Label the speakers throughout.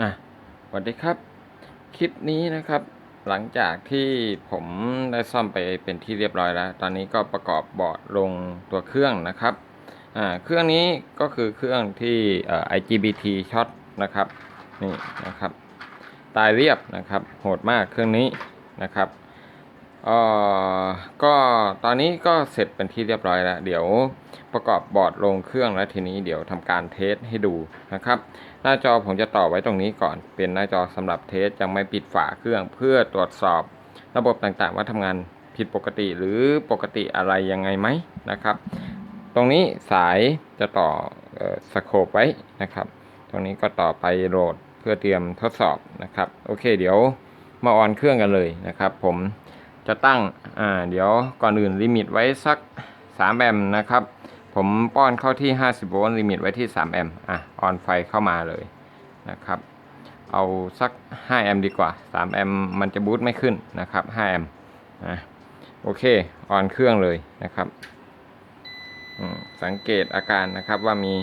Speaker 1: อะสวัสดีครับ คลิปนี้นะครับ หลังจากที่ผมได้ซ่อมไปเป็นที่เรียบร้อยแล้ว ตอนนี้ก็ประกอบบอร์ดลงตัวเครื่องนะครับอ่าเครื่องนี้ก็คือเครื่องที่เอ่อ IGBT ช็อตนะครับนี่นะครับ ตายเรียบนะครับ โหดมากเครื่องนี้นะครับ เอ่อก็ตอนนี้ก็เสร็จเป็นที่เรียบร้อยแล้ว เดี๋ยวประกอบบอร์ดลงเครื่องแล้วทีนี้เดี๋ยวทำการเทสให้ดูนะครับ หน้าจอผมจะต่อไว้ตรงนี้ก่อน เป็นหน้าจอสำหรับเทสยังไม่ปิดฝาเครื่องเพื่อตรวจสอบระบบต่างๆ ว่าทำงานผิดปกติหรือปกติอะไรยังไงไหมนะครับ ตรงนี้สายจะต่อเอ่อสโคปไว้นะครับ ตรงนี้ก็ต่อไปโหลดเพื่อเตรียมทดสอบนะครับ โอเค เดี๋ยวมาออนเครื่องกันเลยนะครับ ผม จะตั้งอ่าเดี๋ยวก่อนอื่นลิมิตไว้สัก 3 แอมป์นะครับ ผมป้อนเข้าที่ 50 โวลต์ลิมิตไว้ที่ 3 แอมป์อะออนไฟเข้ามาเลยนะครับ เอาสัก 5 แอมป์ดีกว่า 3 แอมป์มันจะบูตไม่ขึ้นนะครับ 5 แอมป์อะโอเคออนเครื่องเลยนะครับสังเกตอาการนะครับว่ามี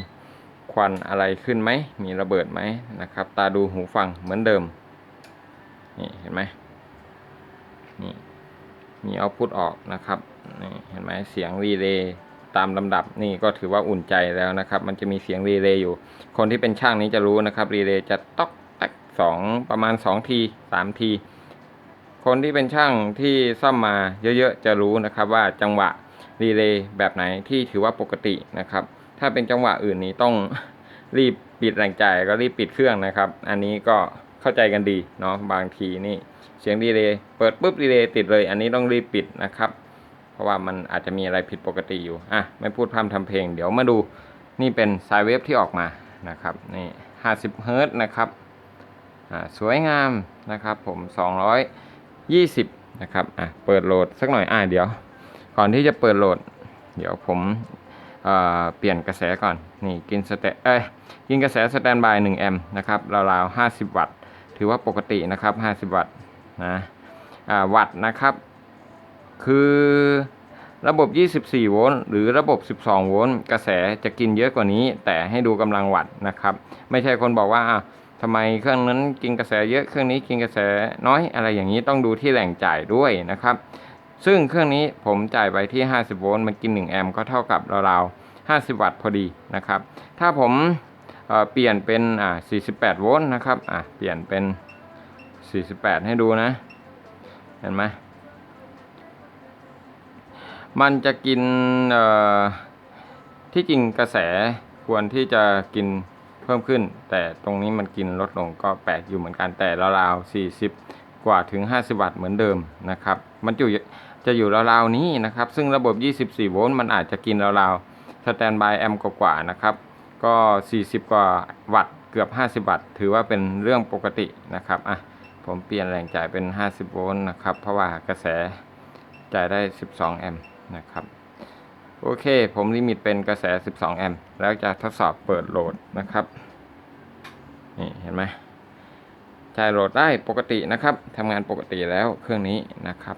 Speaker 1: ควันอะไรขึ้นไหม มีระเบิดไหมนะครับ ตาดูหูฟังเหมือนเดิม นี่เห็นไหมนี่ มีเอาพุทออกนะครับนี่เห็นไหมเสียงรีเลย์ตามลำดับนี่ก็ถือว่าอุ่นใจแล้วนะครับ มันจะมีเสียงรีเลย์อยู่ คนที่เป็นช่างนี้จะรู้นะครับรีเลย์จะต๊อกแตกสองประมาณสองทีสามทีคนที่เป็นช่างที่ซ่อมมาเยอะๆจะรู้นะครับว่าจังหวะรีเลย์แบบไหนที่ถือว่าปกตินะครับ ถ้าเป็นจังหวะอื่นนี้ต้องรีบปิดแรงจ่ายก็รีบปิดเครื่องนะครับ อันนี้ก็ เข้าใจกันดีเนาะบางทีนี่เสียงดีเลย์เปิดปุ๊บดีเลย์ติดเลย อันนี้ต้องรีบปิดนะครับ เพราะว่ามันอาจจะมีอะไรผิดปกติอยู่อะไม่พูดพร่ำทำเพลง เดี๋ยวมาดูนี่เป็นสายเวฟที่ออกมานะครับนี่50เฮิร์ตนะครับอ่าสวยงามนะครับผม220นะครับอะเปิดโหลดสักหน่อยอะเดี๋ยว ก่อนที่จะเปิดโหลด เดี๋ยวผมเอ่อเปลี่ยนกระแสก่อน นี่กินสเตเอ้ยกินกระแสสแตนบาย1แอมป์นะครับราวๆ 50 วัตต์ ถือว่าปกตินะครับ 50 วัตต์นะวัตต์นะครับ คือระบบ 24 โวลต์ หรือระบบ 12 โวลต์ กระแสจะกินเยอะกว่านี้ แต่ให้ดูกำลังวัตต์นะครับ ไม่ใช่คนบอกว่าอะทำไมเครื่องนั้นกินกระแสเยอะ เครื่องนี้กินกระแสน้อย อะไรอย่างนี้ต้องดูที่แหล่งจ่ายด้วยนะครับ ซึ่งเครื่องนี้ผมจ่ายไปที่ 50 โวลต์ มันกิน 1 แอมป์ก็เท่ากับราวๆ50 วัตต์พอดีนะครับ ถ้าผม เปลี่ยนเป็นอ่า48 โวลต์นะครับอะเปลี่ยนเป็น 48 ให้ดูนะ เห็นไหมมันจะกินที่จริงกระแสควรที่จะกินเพิ่มขึ้น แต่ตรงนี้มันกินลดลงก็แปลกอยู่เหมือนกันแต่ราวๆ40 กว่าถึง 50 วัตต์เหมือนเดิมนะครับ มันอยู่จะอยู่ราวๆนี้นะครับ ซึ่งระบบ 24 โวลต์มันอาจจะกินราวๆสแตนบายแอมป์กว่าๆนะครับ ก็ 40 กว่าวัตต์เกือบ 50 วัตต์ถือว่าเป็นเรื่องปกตินะครับอะผมเปลี่ยนแรงจ่ายเป็น 50 โวลต์นะครับ เพราะว่ากระแสจ่ายได้ 12 แอมป์นะครับ โอเค ผมลิมิตเป็นกระแส 12 แอมป์แล้วจะทดสอบเปิดโหลดนะครับ นี่เห็นไหมจ่ายโหลดได้ปกตินะครับทำงานปกติแล้วเครื่องนี้นะครับ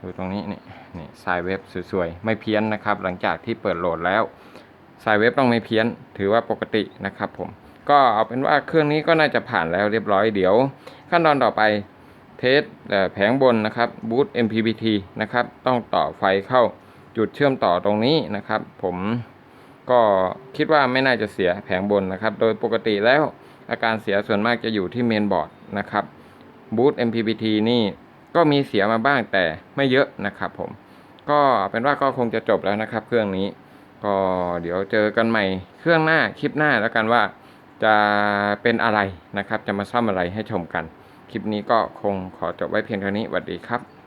Speaker 1: ดูตรงนี้นี่นี่สายเว็บสวยๆ ไม่เพี้ยนนะครับ หลังจากที่เปิดโหลดแล้ว สายเว็บต้องไม่เพี้ยน ถือว่าปกตินะครับผม ก็เอาเป็นว่าเครื่องนี้ก็น่าจะผ่านแล้วเรียบร้อยเดี๋ยว ขั้นตอนต่อไปเทสแผงบนนะครับบูต MPPT นะครับ ต้องต่อไฟเข้าจุดเชื่อมต่อตรงนี้นะครับ ผมก็คิดว่าไม่น่าจะเสียแผงบนนะครับ โดยปกติแล้วอาการเสียส่วนมากจะอยู่ที่เมนบอร์ดนะครับบูต MPPT นี่ก็มีเสียมาบ้างแต่ไม่เยอะนะครับผม ก็เป็นว่าก็คงจะจบแล้วนะครับเครื่องนี้ ก็เดี๋ยวเจอกันใหม่เครื่องหน้าคลิปหน้าแล้วกันว่าจะเป็นอะไรนะครับ จะมาซ่อมอะไรให้ชมกัน คลิปนี้ก็คงขอจบไว้เพียงเท่านี้สวัสดีครับ